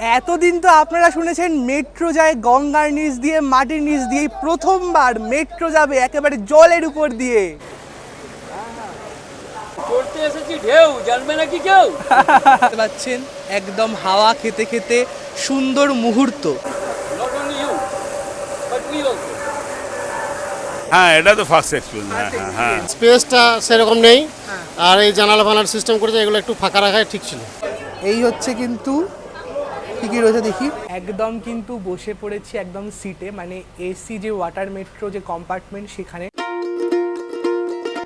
এতদিন তো আপনারা শুনেছেন মেট্রো যায় গঙ্গার নিচ দিয়ে মাটির নিচ দিয়ে প্রথমবার মেট্রো যাবে একেবারে জলের উপর দিয়ে। করতে এসেছি ঢেউ জানবে নাকি কেউ? পাচ্ছেন একদম হাওয়া খেতে খেতে সুন্দর মুহূর্ত। হ্যাঁ এটা তো ফার্স্ট এক্সপিরিয়েন্স হ্যাঁ হ্যাঁ হ্যাঁ। স্পেসটা সেরকম নেই আর এই জানালা ফানার সিস্টেম করেছে এগুলো একটু ফাঁকা রাখাই ঠিক ছিল। এই হচ্ছে কিন্তু কি কি রয়েছে দেখি? একদম কিন্তু বসে পড়েছি একদম সিটে মানে এসি যে ওয়াটার মেট্রো যে কম্পার্টমেন্ট সেখানে।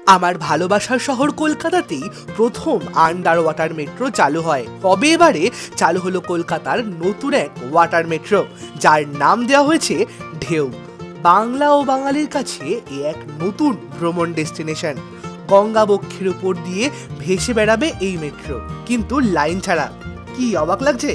আমার ভালোবাসার শহর কলকাতাতেই প্রথম আন্ডার ওয়াটার মেট্রো চালু হয়। তবে এবারে চালু হলো কলকাতার নতুন এক ওয়াটার মেট্রো যার নাম দেওয়া হয়েছে ঢেউ। বাংলা ও বাঙালির কাছে এ এক নতুন ভ্রমণ ডেস্টিনেশন গঙ্গা বক্ষের উপর দিয়ে ভেসে বেড়াবে এই মেট্রো কিন্তু লাইন ছাড়া কি অবাক লাগছে?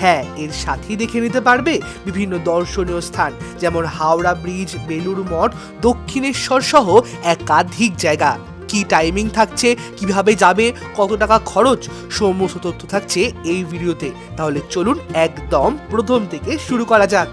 হ্যাঁ এর সাথেই দেখে নিতে পারবে বিভিন্ন দর্শনীয় স্থান, যেমন হাওড়া ব্রিজ, বেলুড় মঠ, দক্ষিণেশ্বর সহ একাধিক জায়গা। কি টাইমিং থাকছে, কীভাবে যাবে, কত টাকা খরচ, সমস্ত তথ্য থাকছে এই ভিডিওতে। তাহলে চলুন একদম প্রথম থেকে শুরু করা যাক।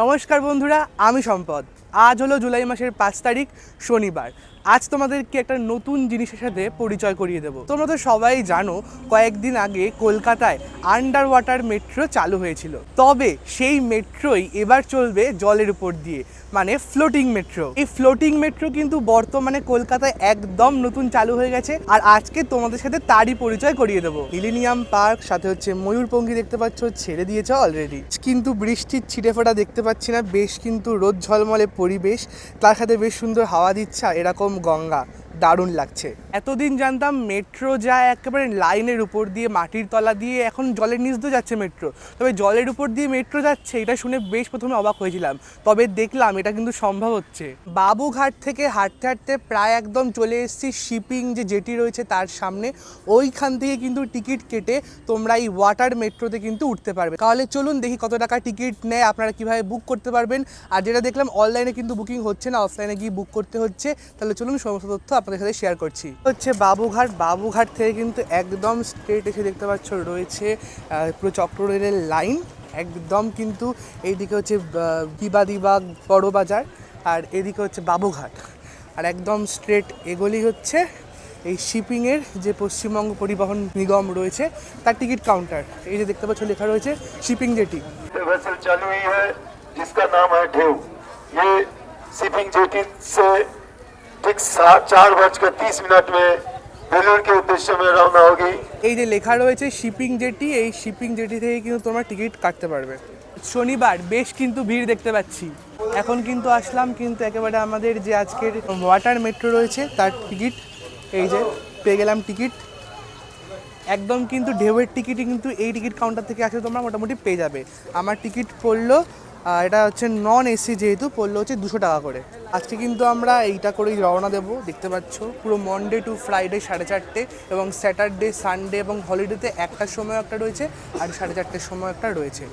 নমস্কার বন্ধুরা, আমি সম্পদ। আজ হলো জুলাই মাসের পাঁচ তারিখ, শনিবার। আজ তোমাদেরকে একটা নতুন জিনিসের সাথে পরিচয় করিয়ে দেবো। তোমরা তো সবাই জানো, কয়েকদিন আগে কলকাতায় আন্ডার ওয়াটার মেট্রো চালু হয়েছিল। তবে সেই মেট্রোই এবার চলবে জলের উপর দিয়ে মানে ফ্লোটিং মেট্রো এই ফ্লোটিং মেট্রো কিন্তু বর্তমানে কলকাতায় একদম নতুন চালু হয়ে গেছে। আর আজকে তোমাদের সাথে তারই পরিচয় করিয়ে দেবো। মিলেনিয়াম পার্ক সাথে হচ্ছে ময়ূরপঙ্খী দেখতে পাচ্ছ, ছেড়ে দিয়েছে অলরেডি কিন্তু বৃষ্টির ছিটে ফোটা দেখতে পাচ্ছি না, বেশ কিন্তু রোদ ঝলমলে পরিবেশ। তার সাথে বেশ সুন্দর হাওয়া দিচ্ছে এরকম গঙ্গা। দারুণ লাগছে। এতদিন জানতাম মেট্রো যায় একেবারে লাইনের উপর দিয়ে মাটির তলা দিয়ে এখন জলের নিচ দিয়ে যাচ্ছে মেট্রো তবে জলের উপর দিয়ে মেট্রো যাচ্ছে, এটা শুনে বেশ প্রথমে অবাক হয়েছিলাম। তবে দেখলাম এটা কিন্তু সম্ভব হচ্ছে। বাবুঘাট থেকে হাঁটতে হাঁটতে প্রায় একদম চলে এসেছি শিপিং যে জেটি রয়েছে তার সামনে। ওইখান থেকে কিন্তু টিকিট কেটে তোমরা এই ওয়াটার মেট্রোতে কিন্তু উঠতে পারবে। তাহলে চলুন দেখি কত টাকা টিকিট নেয়, আপনারা কীভাবে বুক করতে পারবেন। আর যেটা দেখলাম অনলাইনে কিন্তু বুকিং হচ্ছে না অফলাইনে গিয়ে বুক করতে হচ্ছে। তাহলে চলুন সমস্ত তথ্য আপনাদের সাথে শেয়ার করছি হচ্ছে বাবুঘাট বাবুঘাট থেকে কিন্তু একদম স্ট্রেট এসে দেখতে পাচ্ছ রয়েছে আহ, পুরো চক্র রেলের লাইন একদম কিন্তু এইদিকে হচ্ছে আহ, বিবাদিবাগ বড় বাজার আর এদিকে হচ্ছে বাবুঘাট আর একদম স্ট্রেট এগুলি হচ্ছে এই শিপিংয়ের যে পশ্চিমবঙ্গ পরিবহন নিগম রয়েছে তার টিকিট কাউন্টার এই যে দেখতে পাচ্ছ লেখা রয়েছে শিপিং জেটি वेसल चालू हुई है जिसका नाम है ढेव ये शिपिंग जेटी से ठीक सात चार बजकर तीस मिनट में बेलूर के उद्देश्य में रवाना होगी এই যে লেখা রয়েছে শিপিং জেটি এই শিপিং জেটি থেকে কিন্তু তোমরা টিকিট কাটতে পারবে শনিবার বেশ কিন্তু ভিড় দেখতে পাচ্ছি এখন কিন্তু আসলাম কিন্তু একেবারে আমাদের যে আজকের ওয়াটার মেট্রো রয়েছে তার টিকিট এই যে পেয়ে গেলাম টিকিট একদম কিন্তু ঢেউয়ের টিকিটই কিন্তু এই টিকিট কাউন্টার থেকে আসলে তোমরা মোটামুটি পেয়ে যাবে আমার টিকিট পড়লো আহ, এটা হচ্ছে নন এসি যেহেতু, পড়ল হচ্ছে দুশো টাকা করে। আজকে কিন্তু আমরা এইটা করেই রওনা দেবো, দেখতে পাচ্ছ? পুরো মনডে টু ফ্রাইডে সাড়ে চারটে এবং স্যাটারডে সানডে এবং হলিডেতে একটার সময় একটা রয়েছে, আর সাড়ে চারটের সময় একটা রয়েছে।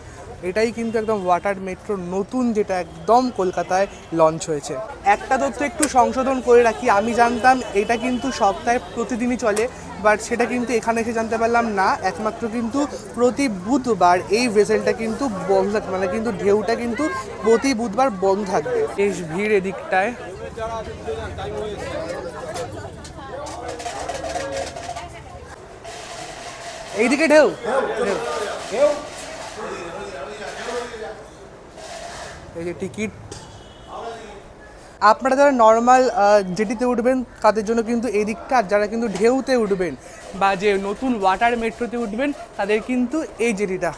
এটাই কিন্তু একদম ওয়াটার মেট্রো নতুন যেটা একদম কলকাতায় লঞ্চ হয়েছে। একটা তথ্য একটু সংশোধন করে রাখি আমি জানতাম এটা কিন্তু সপ্তাহে প্রতিদিনই চলে বাট সেটা কিন্তু এখানে এসে জানতে পারলাম না একমাত্র কিন্তু প্রতি বুধবার এই ভেসেলটা কিন্তু বন্ধ থাকবে মানে কিন্তু ঢেউটা কিন্তু প্রতি বুধবার বন্ধ থাকবে। বেশ ভিড় এদিকটায়। এইদিকে ঢেউ। ঢেউ। এই যে টিকিট। আপনারা যারা নর্মাল জেটিতে উঠবেন, তাদের জন্য কিন্তু এই দিকটা যারা কিন্তু ঢেউতে উঠবেন বা যে নতুন ওয়াটার মেট্রোতে উঠবেন, তাদের কিন্তু এই জেটিটা।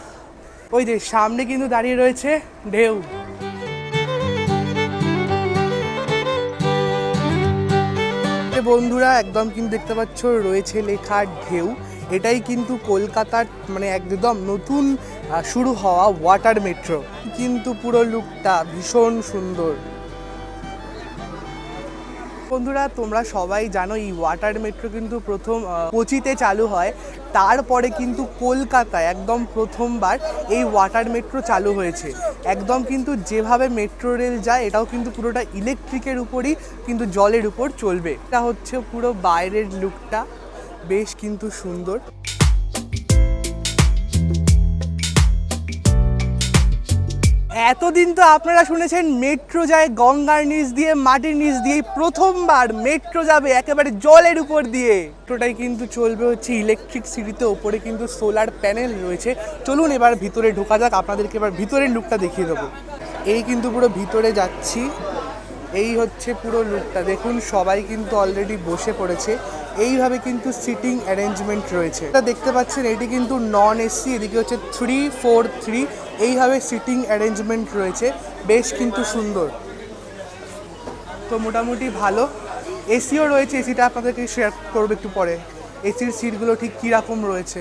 ওই যে সামনে কিন্তু দাঁড়িয়ে রয়েছে ঢেউ। বন্ধুরা, একদম কিন্তু দেখতে পাচ্ছ, রয়েছে লেখা ঢেউ। এটাই কিন্তু কলকাতার মানে একদম নতুন শুরু হওয়া ওয়াটার মেট্রো কিন্তু পুরো লুকটা ভীষণ সুন্দর। বন্ধুরা, তোমরা সবাই জানো এই ওয়াটার মেট্রো কিন্তু প্রথম কোচিতে চালু হয়। তারপরে কিন্তু কলকাতায় একদম প্রথমবার এই ওয়াটার মেট্রো চালু হয়েছে। একদম কিন্তু যেভাবে মেট্রো রেল যায়, এটাও কিন্তু পুরোটা ইলেকট্রিকের উপরই কিন্তু জলের উপর চলবে। এটা হচ্ছে পুরো বাইরের লুকটা বেশ কিন্তু সুন্দর। এতদিন তো আপনারা শুনেছেন, মেট্রো যায় গঙ্গার নিচ দিয়ে, মাটির নিচ দিয়ে প্রথমবার মেট্রো যাবে একেবারে জলের উপর দিয়ে। মেট্রোটাই কিন্তু চলবে হচ্ছে ইলেকট্রিক সিটিতে ওপরে কিন্তু সোলার প্যানেল রয়েছে। চলুন এবার ভিতরে ঢোকা যাক, আপনাদেরকে এবার ভিতরের লুকটা দেখিয়ে দেবো। এই কিন্তু পুরো ভিতরে যাচ্ছি। এই হচ্ছে পুরো লুকটা দেখুন, সবাই কিন্তু অলরেডি বসে পড়েছে। এইভাবে কিন্তু সিটিং অ্যারেঞ্জমেন্ট রয়েছে। এটা দেখতে পাচ্ছেন, এটি কিন্তু নন এসি এদিকে হচ্ছে থ্রি ফোর থ্রি এইভাবে সিটিং অ্যারেঞ্জমেন্ট রয়েছে। বেশ কিন্তু সুন্দর। তো মোটামুটি ভালো। এসিও রয়েছে এসিটা আপনাদেরকে শেয়ার করব একটু পরে। এসির সিটগুলো ঠিক কীরকম রয়েছে?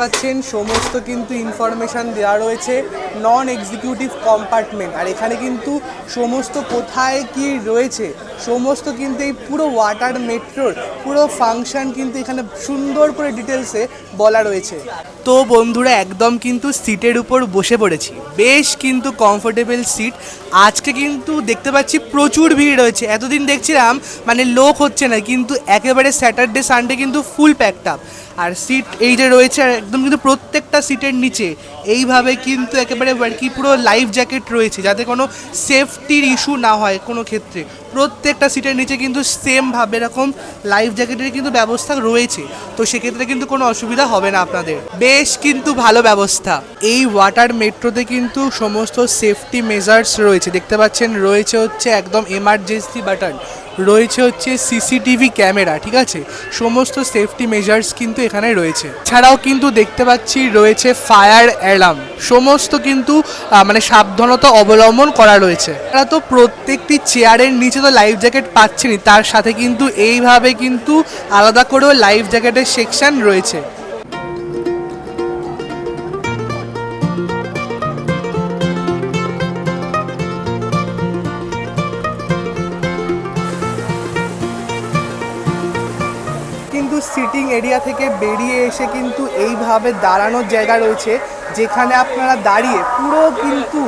পাচ্ছেন সমস্ত কিন্তু ইনফরমেশান দেওয়া রয়েছে। নন এক্সিকিউটিভ কম্পার্টমেন্ট আর এখানে কিন্তু সমস্ত কোথায় কি রয়েছে, সমস্ত কিন্তু এই পুরো ওয়াটার মেট্রোর পুরো ফাংশন কিন্তু এখানে সুন্দর করে ডিটেলসে বলা রয়েছে। তো বন্ধুরা, একদম কিন্তু সিটের উপর বসে পড়েছি। বেশ কিন্তু কমফোর্টেবল সিট আজকে কিন্তু দেখতে পাচ্ছি প্রচুর ভিড় রয়েছে। এতদিন দেখছিলাম মানে লোক হচ্ছে না, কিন্তু একেবারে স্যাটারডে সানডে কিন্তু ফুল প্যাকড আপ আর সিট এই যে রয়েছে একদম কিন্তু প্রত্যেকটা সিটের নিচে। এইভাবে কিন্তু একেবারে আর কি পুরো লাইফ জ্যাকেট রয়েছে, যাতে কোনো সেফটির ইস্যু না হয় কোনো ক্ষেত্রে। প্রত্যেকটা সিটের নিচে কিন্তু সেম সেমভাবে এরকম লাইফ জ্যাকেটের কিন্তু ব্যবস্থা রয়েছে। তো সেক্ষেত্রে কিন্তু কোনো অসুবিধা হবে না আপনাদের। বেশ কিন্তু ভালো ব্যবস্থা। এই ওয়াটার মেট্রোতে কিন্তু সমস্ত সেফটি মেজার্স রয়েছে। দেখতে পাচ্ছেন, রয়েছে হচ্ছে একদম এমার্জেন্সি বাটন রয়েছে হচ্ছে সিসিটিভি ক্যামেরা ঠিক আছে? সমস্ত সেফটি মেজার্স কিন্তু এখানে রয়েছে। ছাড়াও কিন্তু দেখতে পাচ্ছি, রয়েছে ফায়ার অ্যালার্ম সমস্ত কিন্তু মানে সাবধানতা অবলম্বন করা রয়েছে। তারা তো প্রত্যেকটি চেয়ারের নিচে তো লাইফ জ্যাকেট পাচ্ছেনই, তার সাথে কিন্তু এইভাবে কিন্তু আলাদা করেও লাইফ জ্যাকেটের সেকশন রয়েছে। কিন্তু সিটিং এরিয়া থেকে বেরিয়ে এসে কিন্তু এইভাবে দাঁড়ানোর জায়গা রয়েছে, যেখানে আপনারা দাঁড়িয়ে পুরো কিন্তু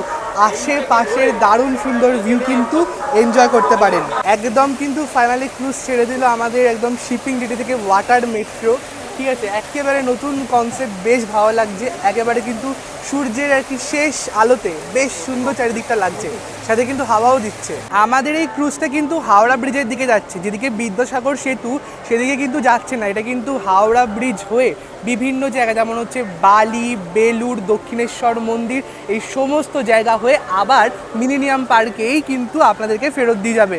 আশেপাশের দারুণ সুন্দর ভিউ কিন্তু এনজয় করতে পারেন। একদম কিন্তু ফাইনালি ক্রুজ ছেড়ে দিল আমাদের একদম শিপিং ডিটি থেকে ওয়াটার মেট্রো ঠিক আছে, একেবারে নতুন কনসেপ্ট বেশ ভালো লাগছে। একেবারে কিন্তু সূর্যের আর কি শেষ আলোতে বেশ সুন্দর চারিদিকটা লাগছে। সাথে কিন্তু হাওয়াও দিচ্ছে। আমাদের এই ক্রুজটা কিন্তু হাওড়া ব্রিজের দিকে যাচ্ছে। যেদিকে বিদ্যাসাগর সেতু, সেদিকে কিন্তু যাচ্ছে না। এটা কিন্তু হাওড়া ব্রিজ হয়ে বিভিন্ন জায়গা, যেমন হচ্ছে বালি বেলুর দক্ষিণেশ্বর মন্দির, এই সমস্ত জায়গা হয়ে আবার মিলিনিয়াম পার্কেই কিন্তু আপনাদেরকে ফেরত দিয়ে যাবে।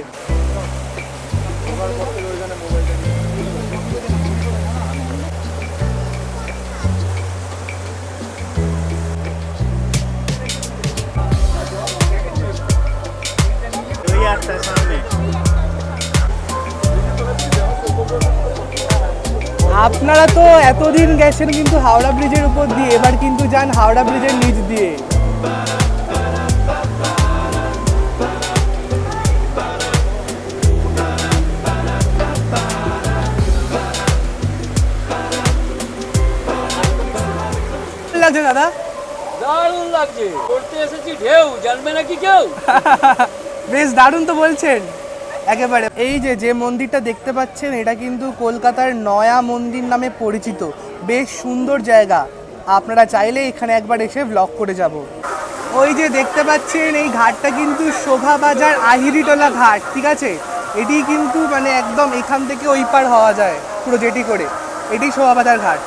আপনারা তো এতদিন গেছেন কিন্তু হাওড়া ব্রিজের উপর দিয়ে এবার কিন্তু যান হাওড়া ব্রিজের নিচ দিয়ে। লাগছে দাদা। দারুণ লাগছে। করতে এসেছি ঢেউ জানবে নাকি কেউ? বেশ দারুণ তো বলছেন। একেবারে। এই যে যে মন্দিরটা দেখতে পাচ্ছেন, এটা কিন্তু কলকাতার নয়া মন্দির নামে পরিচিত। বেশ সুন্দর জায়গা। আপনারা চাইলে এখানে একবার এসে ব্লগ করে যাব। ওই যে দেখতে পাচ্ছেন, এই ঘাটটা কিন্তু শোভা শোভাবাজার আহিরিটোলা ঘাট, ঠিক আছে? এটি কিন্তু মানে একদম এখান থেকে ওই পার হওয়া যায়, পুরো জেটি করে। এটি শোভাবাজার ঘাট।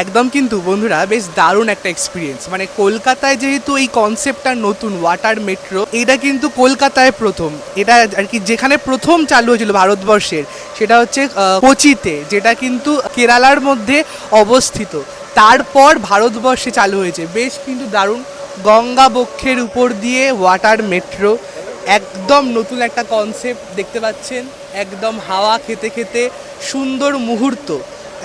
একদম কিন্তু বন্ধুরা বেশ দারুণ একটা এক্সপিরিয়েন্স মানে কলকাতায় যেহেতু এই কনসেপ্টটা নতুন ওয়াটার মেট্রো এটা কিন্তু কলকাতায় প্রথম। এটা আর কি যেখানে প্রথম চালু হয়েছিল ভারতবর্ষের, সেটা হচ্ছে কোচিতে, যেটা কিন্তু কেরালার মধ্যে অবস্থিত। তারপর ভারতবর্ষে চালু হয়েছে। বেশ কিন্তু দারুণ। গঙ্গা বক্ষের উপর দিয়ে ওয়াটার মেট্রো একদম নতুন একটা কনসেপ্ট দেখতে পাচ্ছেন। একদম হাওয়া খেতে খেতে সুন্দর মুহূর্ত।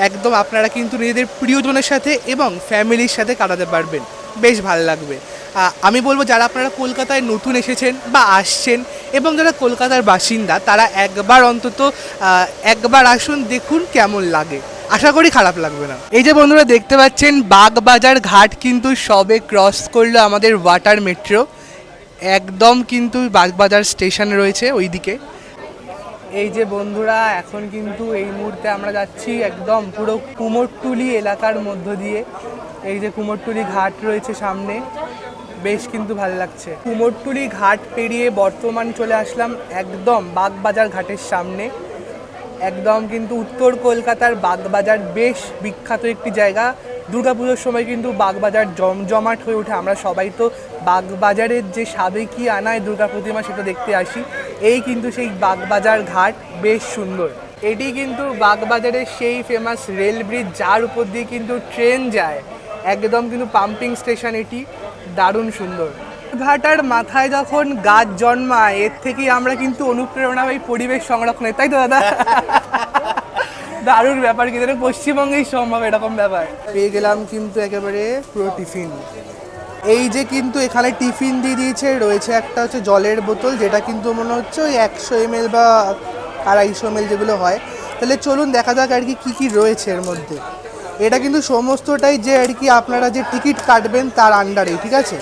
একদম আপনারা কিন্তু নিজেদের প্রিয়জনের সাথে এবং ফ্যামিলির সাথে কাটাতে পারবেন। বেশ ভালো লাগবে। আমি বলব যারা আপনারা কলকাতায় নতুন এসেছেন বা আসছেন এবং যারা কলকাতার বাসিন্দা, তারা একবার অন্তত একবার আসুন, দেখুন কেমন লাগে। আশা করি খারাপ লাগবে না। এই যে বন্ধুরা দেখতে পাচ্ছেন, বাগবাজার ঘাট কিন্তু সবে ক্রস করল আমাদের ওয়াটার মেট্রো একদম কিন্তু বাগবাজার স্টেশন রয়েছে ওইদিকে। এই যে বন্ধুরা, এখন কিন্তু এই মুহূর্তে আমরা যাচ্ছি একদম পুরো কুমোরটুলি এলাকার মধ্য দিয়ে। এই যে কুমোরটুলি ঘাট রয়েছে সামনে, বেশ কিন্তু ভালো লাগছে। কুমোরটুলি ঘাট পেরিয়ে বর্তমান চলে আসলাম একদম বাগবাজার ঘাটের সামনে। একদম কিন্তু উত্তর কলকাতার বাগবাজার বেশ বিখ্যাত একটি জায়গা। দুর্গাপুজোর সময় কিন্তু বাগবাজার জমজমাট হয়ে ওঠে। আমরা সবাই তো বাগবাজারের যে সাবেকি আনায় দুর্গা প্রতিমা সেটা দেখতে আসি। এই কিন্তু সেই বাগবাজার ঘাট, বেশ সুন্দর। এটি কিন্তু বাগবাজারের সেই ফেমাস রেল ব্রিজ যার উপর দিয়ে কিন্তু ট্রেন যায়। একদম কিন্তু পাম্পিং স্টেশন এটি, দারুণ সুন্দর। ঘাটার মাথায় যখন গাছ জন্মায়, এর থেকেই আমরা কিন্তু অনুপ্রেরণা পাই পরিবেশ সংরক্ষণের। তাই তো, দাদা? দারুণ ব্যাপার কিন্তু পশ্চিমবঙ্গেই সম্ভব এরকম ব্যাপার। পেয়ে গেলাম কিন্তু একেবারে পুরো টিফিন এই যে কিন্তু এখানে টিফিন দিয়ে দিয়েছে, রয়েছে একটা হচ্ছে জলের বোতল, যেটা কিন্তু মনে হচ্ছে ওই একশো এমএল বা আড়াইশো এমএল যেগুলো হয়। তাহলে চলুন দেখা যাক আর কি, কী কী রয়েছে এর মধ্যে। এটা কিন্তু সমস্তটাই যে আর কি আপনারা যে টিকিট কাটবেন তার আন্ডারে ঠিক আছে?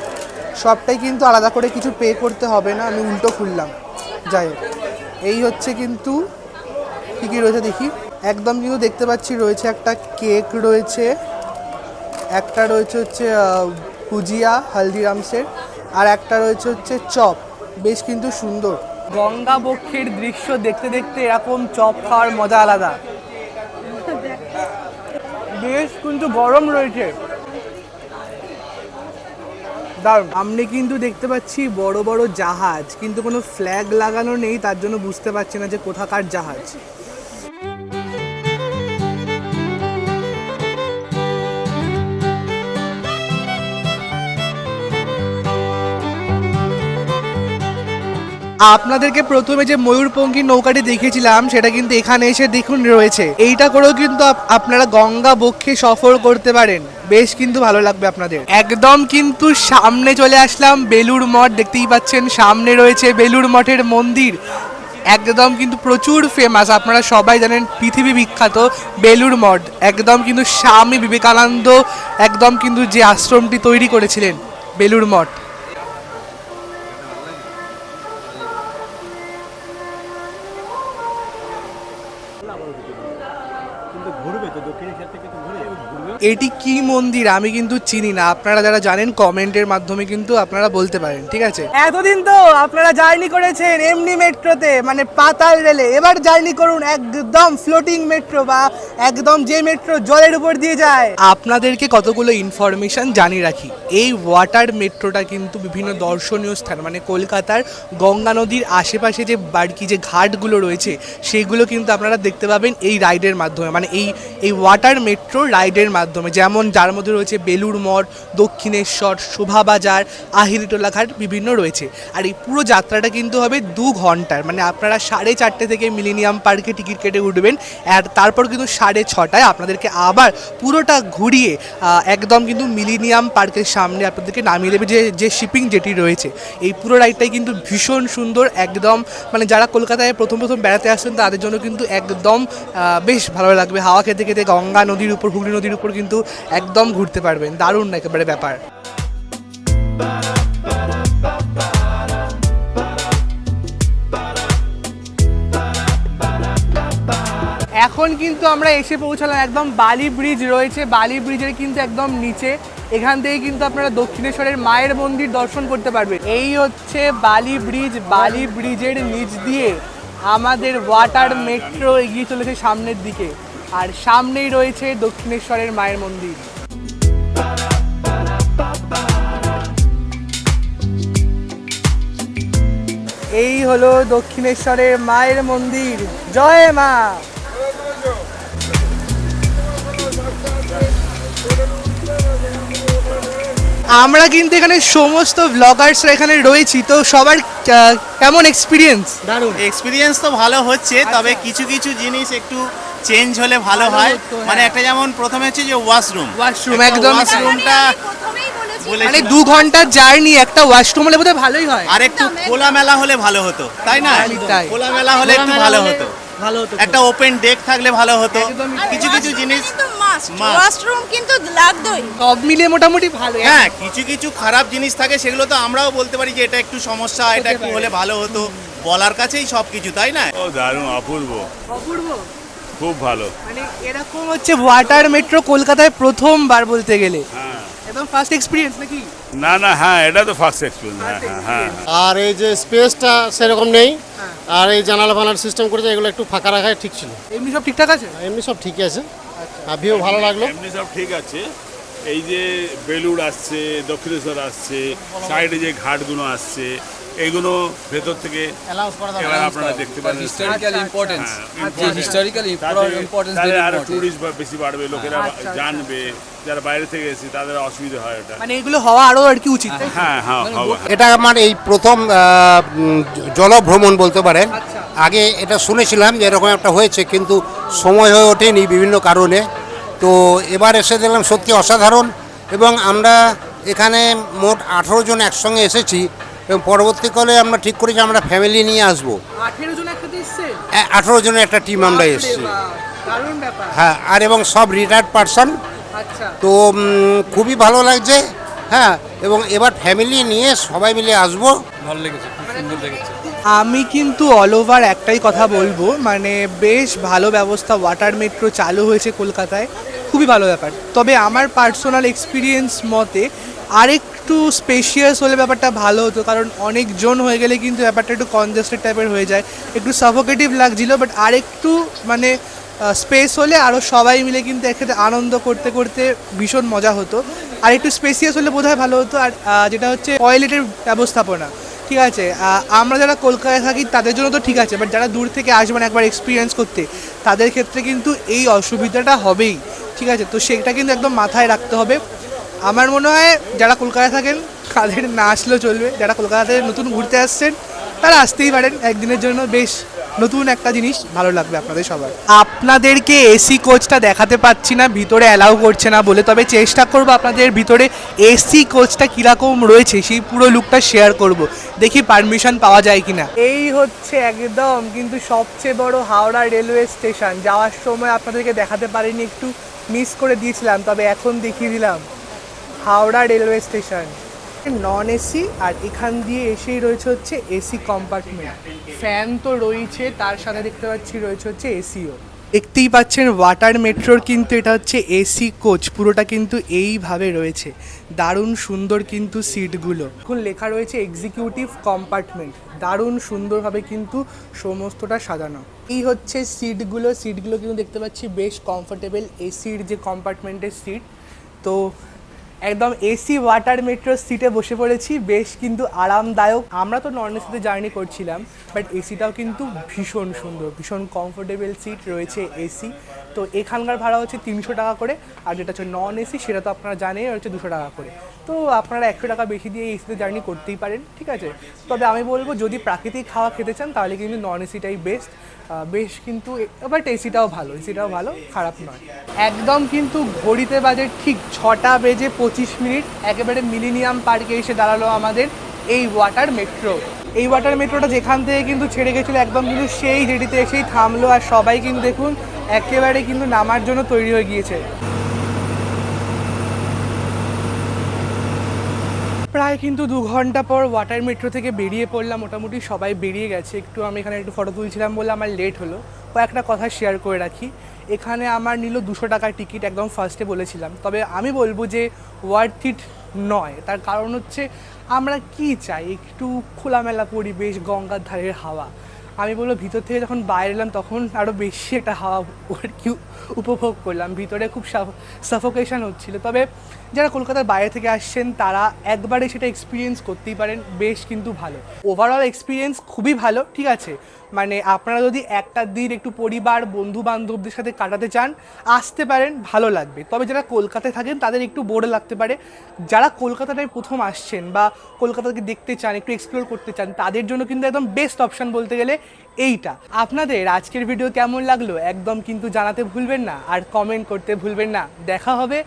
সবটাই কিন্তু আলাদা করে কিছু পে করতে হবে না, আমি উল্টো খুললাম। যাই হোক, এই হচ্ছে কিন্তু কী কী রয়েছে দেখি। একদম কিন্তু দেখতে পাচ্ছি রয়েছে একটা কেক রয়েছে, একটা রয়েছে হচ্ছে ভুজিয়া, হালদিরামসের। আর একটা রয়েছে হচ্ছে চপ। বেশ কিন্তু সুন্দর। গঙ্গা বক্ষের দৃশ্য দেখতে দেখতে এরকম চপ খাওয়ার মজা আলাদা। বেশ কিন্তু গরম রয়েছে। দারুণ। সামনে কিন্তু দেখতে পাচ্ছি বড় বড় জাহাজ। কিন্তু কোনো ফ্ল্যাগ লাগানো নেই, তার জন্য বুঝতে পারছি না যে কোথাকার জাহাজ। আপনাদেরকে প্রথমে যে ময়ূরপঙ্খী নৌকাটি দেখিয়েছিলাম, সেটা কিন্তু এখানে এসে দেখুন রয়েছে। এইটা করেও কিন্তু আপনারা গঙ্গা বক্ষে সফর করতে পারেন। বেশ কিন্তু ভালো লাগবে আপনাদের। একদম কিন্তু সামনে চলে আসলাম বেলুর মঠ। দেখতেই পাচ্ছেন সামনে রয়েছে বেলুর মঠের মন্দির। একদম কিন্তু প্রচুর ফেমাস আপনারা সবাই জানেন পৃথিবী বিখ্যাত বেলুর মঠ। একদম কিন্তু স্বামী বিবেকানন্দ একদম কিন্তু যে আশ্রমটি তৈরি করেছিলেন বেলুর মঠ। এটি কি মন্দির? আমি কিন্তু চিনি না। আপনারা যারা জানেন কমেন্টের মাধ্যমে কিন্তু আপনারা বলতে পারেন ঠিক আছে? এতদিন তো আপনারা জার্নি করেছেন এমনি মেট্রোতে মানে পাতাল রেলে। এবার জার্নি করুন একদম ফ্লোটিং মেট্রো বা একদম যে মেট্রো জলের উপর দিয়ে যায়। আপনাদেরকে কতগুলো ইনফরমেশন জানিয়ে রাখি। এই ওয়াটার মেট্রোটা কিন্তু বিভিন্ন দর্শনীয় স্থান মানে কলকাতার গঙ্গা নদীর আশেপাশে যে বাড়কি, যে ঘাটগুলো রয়েছে সেইগুলো কিন্তু আপনারা দেখতে পাবেন এই রাইডের মাধ্যমে। মানে এই এই ওয়াটার মেট্রো রাইডের মাধ্যমে, যেমন যার মধ্যে রয়েছে বেলুর মঠ, দক্ষিণেশ্বর শোভাবাজার আহিরিটোলা ঘাট বিভিন্ন রয়েছে। আর এই পুরো যাত্রাটা কিন্তু হবে দু ঘণ্টার মানে আপনারা সাড়ে চারটে থেকে মিলিনিয়াম পার্কে টিকিট কেটে উঠবেন। আর তারপর কিন্তু সাড়ে ছটায় আপনাদেরকে আবার পুরোটা ঘুরিয়ে একদম কিন্তু মিলিনিয়াম পার্কের সামনে আপনাদেরকে নামিয়ে দেবে যে যে শিপিং যেটি রয়েছে। এই পুরো রাইডটাই কিন্তু ভীষণ সুন্দর, একদম মানে যারা কলকাতায় প্রথম প্রথম বেড়াতে আসছেন, তাদের জন্য কিন্তু একদম বেশ ভালো লাগবে। হাওয়া খেতে খেতে গঙ্গা নদীর উপর, হুগলি নদীর উপর কিন্তু একদম ঘুরতে পারবেন। দারুণ একেবারে ব্যাপার। এখন কিন্তু আমরা এসে পৌঁছালাম একদম বালি ব্রিজ রয়েছে। বালি ব্রিজের কিন্তু একদম নিচে। এখান থেকে কিন্তু আপনারা দক্ষিণেশ্বরের মায়ের মন্দির দর্শন করতে পারবেন। এই হচ্ছে বালি ব্রিজ। বালি ব্রিজের নিচ দিয়ে আমাদের ওয়াটার মেট্রো এগিয়ে চলেছে সামনের দিকে। আর সামনেই রয়েছে দক্ষিণেশ্বরের মায়ের মন্দির। এই হলো দক্ষিণেশ্বরের মায়ের মন্দির। জয় মা! আমরা কিন্তু এখানে সমস্ত ব্লগার্সরা এখানে রয়েছি তো সবার কেমন এক্সপিরিয়েন্স দারুণ। এক্সপিরিয়েন্স তো ভালো হচ্ছে তবে কিছু কিছু জিনিস একটু চেঞ্জ হলে ভালো হয়। মানে হ্যাঁ। একটা যেমন প্রথমে হচ্ছে যে ওয়াশরুম ওয়াশরুম একদম। ওয়াশরুমটা মানে দু ঘণ্টার জার্নি একটা ওয়াশরুম হলে বোধহয় ভালোই হয়। আর একটু খোলামেলা হলে ভালো হতো তাই না। খোলামেলা হলে একটু ভালো হতো। ভালো হতো। একটা ওপেন ডেক থাকলে ভালো হতো। কিছু কিছু জিনিস must, must। কিন্তু লাগতোই। সব মিলিয়ে মোটামুটি ভালো হ্যাঁ কিছু কিছু খারাপ জিনিস থাকে সেগুলো তো আমরাও বলতে পারি যে এটা একটু সমস্যা এটা একটু হলে ভালো হতো। বলার কাছেই সব কিছু তাই না? ও দারুণ অপূর্ব। অপূর্ব? খুব ভালো। মানে এরকম হচ্ছে ওয়াটার মেট্রো কলকাতায় প্রথমবার বলতে গেলে। হ্যাঁ। একদম ফার্স্ট এক্সপিরিয়েন্স নাকি? না না হ্যাঁ এটা তো ফার্স্ট এক্সপিরিয়েন্স হ্যাঁ হ্যাঁ হ্যাঁ। আর এই যে স্পেসটা সেরকম নেই। আর এই জানালা ফানার সিস্টেম করেছে এগুলো একটু ফাঁকা রাখাই ঠিক ছিল। এমনি সব ঠিকঠাক আছে? এমনি সব ঠিকই আছে। ভিউ ভালো লাগল? এমনি সব ঠিক আছে। এই যে বেলুড় আসছে দক্ষিণেশ্বর আসছে সাইডে যে ঘাটগুলো আসছে এইগুলো ভেতর থেকে এবার আপনারা দেখতে পারেন। হিস্টোরিক্যাল ইম্পর্টেন্স যে হিস্টোরিক্যাল ইম্পর্টেন্স তাহলে আরও টুরিস্ট বেশি বাড়বে লোকেরা আচ্ছা, জানবে যারা বাইরে থেকে এসে তাদের অসুবিধা হয় এটা। মানে এগুলো হওয়া আরও আর কি উচিত হ্যাঁ হ্যাঁ এটা আমার এই প্রথম জলভ্রমণ বলতে পারেন। আচ্ছা। আগে এটা শুনেছিলাম যে এরকম একটা হয়েছে কিন্তু সময় হয়ে ওঠেনি বিভিন্ন কারণে। তো এবার এসে দেখলাম সত্যি অসাধারণ এবং আমরা এখানে মোট আঠেরো জন একসঙ্গে এসেছি এবং পরবর্তীকালে আমরা ঠিক করেছি আমরা ফ্যামিলি নিয়ে আসব। আঠেরো জনের একটা টিম আমরা এসেছি। হ্যাঁ আর এবং সব রিটায়ার্ড পারসন আচ্ছা। তো খুবই ভালো লাগছে হ্যাঁ এবং এবার ফ্যামিলি নিয়ে সবাই মিলে আসব। ভালো লেগেছে খুব সুন্দর লেগেছে। আমি কিন্তু অল ওভার একটাই কথা বলব মানে বেশ ভালো ব্যবস্থা ওয়াটার মেট্রো চালু হয়েছে কলকাতায়, খুবই ভালো ব্যাপার। তবে আমার পার্সোনাল এক্সপিরিয়েন্স মতে আরেকটু স্পেশিয়াস হলে ব্যাপারটা ভালো হতো, কারণ অনেক জন হয়ে গেলে কিন্তু ব্যাপারটা একটু কনজেস্টেড টাইপের হয়ে যায়। একটু সাফোকেটিভ লাগছিল বাট আরেকটু মানে স্পেস হলে আরও সবাই মিলে কিন্তু একসাথে আনন্দ করতে করতে ভীষণ মজা হতো। আর একটু স্পেসিয়াস হলে বোধহয় ভালো হতো, আর যেটা হচ্ছে টয়লেটের ব্যবস্থাপনা। ঠিক আছে আমরা যারা কলকাতায় থাকি তাদের জন্য তো ঠিক আছে বাট যারা দূর থেকে আসবেন একবার এক্সপিরিয়েন্স করতে, তাদের ক্ষেত্রে কিন্তু এই অসুবিধাটা হবেই, ঠিক আছে? তো সেটা কিন্তু একদম মাথায় রাখতে হবে। আমার মনে হয় যারা কলকাতায় থাকেন, তাদের না আসলেও চলবে। যারা কলকাতাতে নতুন ঘুরতে আসছেন, তারা আসতেই পারেন। একদিনের জন্য বেশ নতুন একটা জিনিস ভালো লাগবে আপনাদের সবার। আপনাদেরকে এসি কোচটা দেখাতে পাচ্ছি না ভিতরে অ্যালাউ করছে না বলে তবে চেষ্টা করব আপনাদের ভিতরে এসি কোচটা কীরকম রয়েছে সেই পুরো লুকটা শেয়ার করব। দেখি পারমিশন পাওয়া যায় কিনা। এই হচ্ছে একদম কিন্তু সবচেয়ে বড় হাওড়া রেলওয়ে স্টেশন যাওয়ার সময় আপনাদেরকে দেখাতে পারিনি একটু মিস করে দিয়েছিলাম তবে এখন দেখিয়ে দিলাম। Howrah railway station non AC আর এখান দিয়ে এসেই রয়েছে হচ্ছে এসি কম্পার্টমেন্ট ফ্যান তো রয়েছে, তার সাথে দেখতে পাচ্ছি রয়েছে হচ্ছে এসিও দেখতেই পাচ্ছেন ওয়াটার মেট্রোর কিন্তু এটা হচ্ছে এসি কোচ পুরোটা কিন্তু এইভাবে রয়েছে। দারুণ সুন্দর কিন্তু সিটগুলো এখন লেখা রয়েছে এক্সিকিউটিভ কম্পার্টমেন্ট দারুণ সুন্দরভাবে কিন্তু সমস্তটা সাজানো। এই হচ্ছে সিটগুলো সিটগুলো কিন্তু দেখতে পাচ্ছি বেশ কমফোর্টেবল এসির যে কম্পার্টমেন্টের সিট তো একদম এসি ওয়াটার মেট্রো সিটে বসে পড়েছি, বেশ কিন্তু আরামদায়ক। আমরা তো নন এসিতে জার্নি করছিলাম বাট এসিটাও কিন্তু ভীষণ সুন্দর, ভীষণ কমফোর্টেবল সিট রয়েছে এসি। তো এখানকার ভাড়া হচ্ছে তিনশো টাকা করে, আর যেটা হচ্ছে নন এসি সেটা তো আপনারা জানেন হচ্ছে দুশো টাকা করে। তো আপনারা একশো টাকা বেশি দিয়ে এসিতে জার্নি করতেই পারেন, ঠিক আছে? তবে আমি বলব, যদি প্রাকৃতিক খাওয়া খেতে চান, তাহলে কিন্তু নন এসিটাই বেস্ট বেশ কিন্তু বাট এসিটাও ভালো এসিটাও ভালো, খারাপ নয়। একদম কিন্তু ঘড়িতে বাজে ঠিক ছটা বেজে পঁচিশ মিনিট, একেবারে মিলিনিয়াম পার্কে এসে দাঁড়াল আমাদের এই ওয়াটার মেট্রো এই ওয়াটার মেট্রোটা যেখান থেকে কিন্তু ছেড়ে গেছিল, একদম কিন্তু সেই জেডিতে এসেই থামলো, আর সবাই কিন্তু দেখুন, একেবারে কিন্তু নামার জন্য তৈরি হয়ে গিয়েছে। প্রায় কিন্তু দু ঘণ্টা পর ওয়াটার মেট্রো থেকে বেরিয়ে পড়লাম। মোটামুটি সবাই বেরিয়ে গেছে। একটু আমি এখানে একটু ফটো তুলছিলাম বলে আমার লেট হলো। কয়েকটা কথা শেয়ার করে রাখি। এখানে আমার নিল দুশো টাকার টিকিট একদম ফার্স্টে বলেছিলাম। তবে আমি বলব যে ওয়ার্থ ইট নয়। তার কারণ হচ্ছে আমরা কি চাই? একটু খোলামেলা পরিবেশ, গঙ্গার ধারের হাওয়া। আমি বলব ভিতর থেকে যখন বাইরে এলাম, তখন আরও বেশি একটা হাওয়া আর কি উপভোগ করলাম। ভিতরে খুব সাফোকেশন হচ্ছিল। তবে যারা কলকাতার বাইরে থেকে আসছেন, তারা একবারে সেটা এক্সপিরিয়েন্স করতেই পারেন। বেশ কিন্তু ভালো। ওভারঅল এক্সপিরিয়েন্স খুবই ভালো, ঠিক আছে? মানে আপনারা যদি একটা দিন একটু পরিবার বন্ধু বান্ধবদের সাথে কাটাতে চান, আসতে পারেন, ভালো লাগবে। তবে যারা কলকাতায় থাকেন, তাদের একটু বোর্ড লাগতে পারে। যারা কলকাতাটায় প্রথম আসছেন বা কলকাতাকে দেখতে চান, একটু এক্সপ্লোর করতে চান, তাদের জন্য কিন্তু একদম বেস্ট অপশান বলতে গেলে এইটা। আপনাদের আজকের ভিডিও কেমন লাগল একদম কিন্তু জানাতে ভুলবেন না আর কমেন্ট করতে ভুলবেন না। দেখা হবে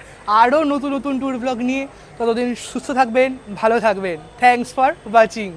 আরও নতুন নতুন ট্যুর ব্লগ নিয়ে। ততদিন সুস্থ থাকবেন, ভালো থাকবেন। Thanks for watching